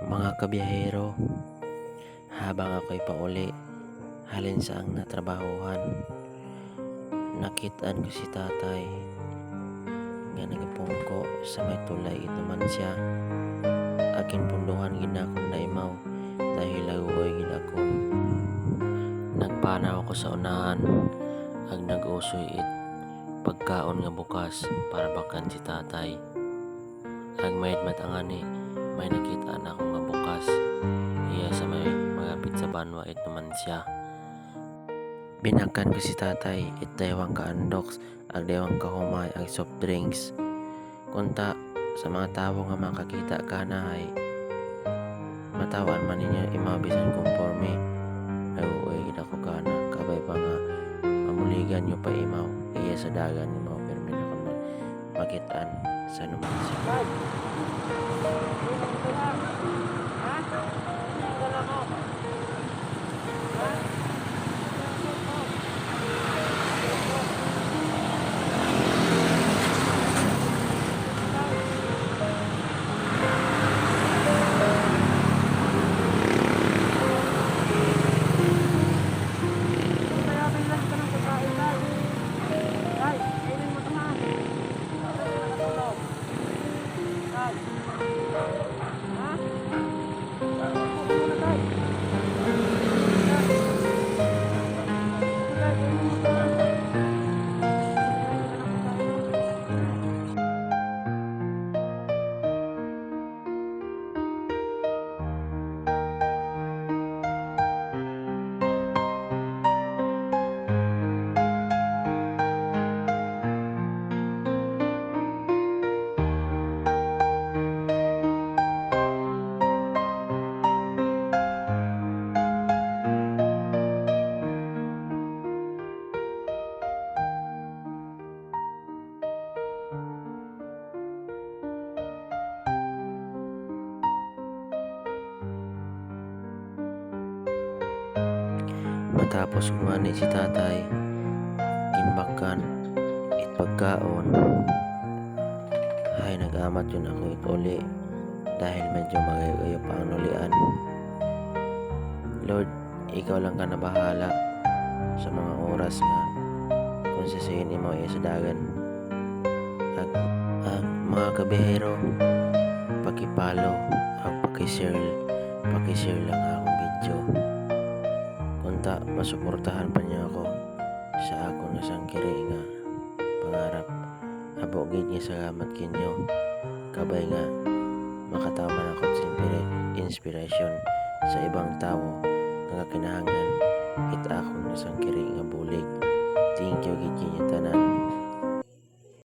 Mga kabiyahero, habang ako'y pauli, halin sa ang natrabahuhan, nakitaan ko si tatay nga nagapungko sa may tulay ito man siya. Akin punduhan ginakong naimaw dahil lagoy ginakong. Nagpanaw ako sa unahan, ag nag-usoy it pagkaon nga bukas para bakan si tatay. Ag mayad matangani, may nakita na ako nga bukas. Iya sa may magapit sa banwa it naman siya. Binakan ko si tatay it daywang ka andoks ag daywang ka humay ag soft drinks. Kunta sa mga tao nga makakita ka na ay matawan man ninyo imabisan conforme. Ay uwi gid ako kana kabay pa nga mamuligan nyo pa imaw sa dagan imaw pero may nakon makitaan sa naman siya. Matapos kumani si tatay, kinbakan, it pagkaon. Ay, nag-amat yun ako it uli dahil medyo magayo pa ang ulian. Lord, ikaw lang ka na bahala sa mga oras nga kung sisihin mo iya sa dagan. At ang mga kabihero, pakipalo, ang pakishare, pakishare lang akong video kunta masuportahan pa niya ako. Sa ako na sangkiri nga pangarap abo gid nga salamat kinyo. Kabay nga makataman ako sa inspira- inspiration sa ibang tao nga kinahanglan. It ako na sangkiri nga bulig. Thank you kinyo tanan